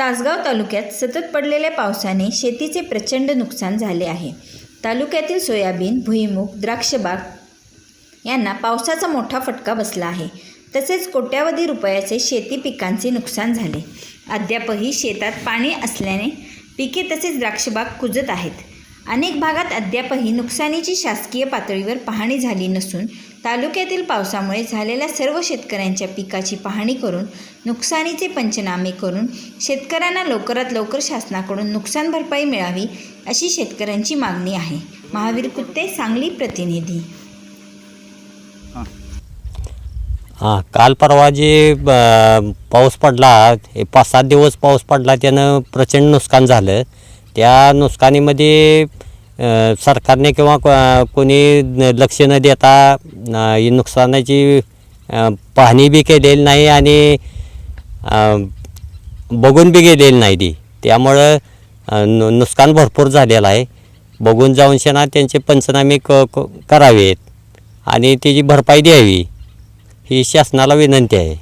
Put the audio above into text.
तासगाव तालुक्यात सतत पडलेल्या पावसाने शेतीचे प्रचंड नुकसान झाले आहे. तालुक्यातील सोयाबीन भुईमूग द्राक्षबाग यांना पावसाचा मोठा फटका बसला आहे. तसेच कोट्यावधी रुपयाचे शेती पिकांचे नुकसान झाले. अद्यापही शेतात पाणी असल्याने पिके तसेच द्राक्षबाग कुजत आहेत. अनेक भागात अद्यापही नुकसानीची शासकीय पातळीवर पाहणी झाली नसून तालुक्यातील पावसामुळे झालेल्या सर्व शेतकऱ्यांच्या पिकाची पाहणी करून नुकसानीचे पंचनामे करून शेतकऱ्यांना लवकरात लवकर शासनाकडून नुकसान भरपाई मिळावी अशी शेतकऱ्यांची मागणी आहे. महावीर कुत्ते सांगली प्रतिनिधी. हां काल परवा जे ब- पाऊस पडला हे पाच सात दिवस पाऊस पडला त्यानं प्रचंड नुकसान झालं. त्या नुकसानीमध्ये सरकारने किंवा कोणी लक्ष न देता ही नुकसानाची पाहणी बी केलेली नाही आणि बघून बी गेलेली नाही ती. त्यामुळं नु नुकसान भरपूर झालेलं आहे. बघून जाऊन शेणा त्यांचे पंचनामे क क- करावेत. आणि त्याची भरपाई द्यावी. ही शासनाला विनंती आहे.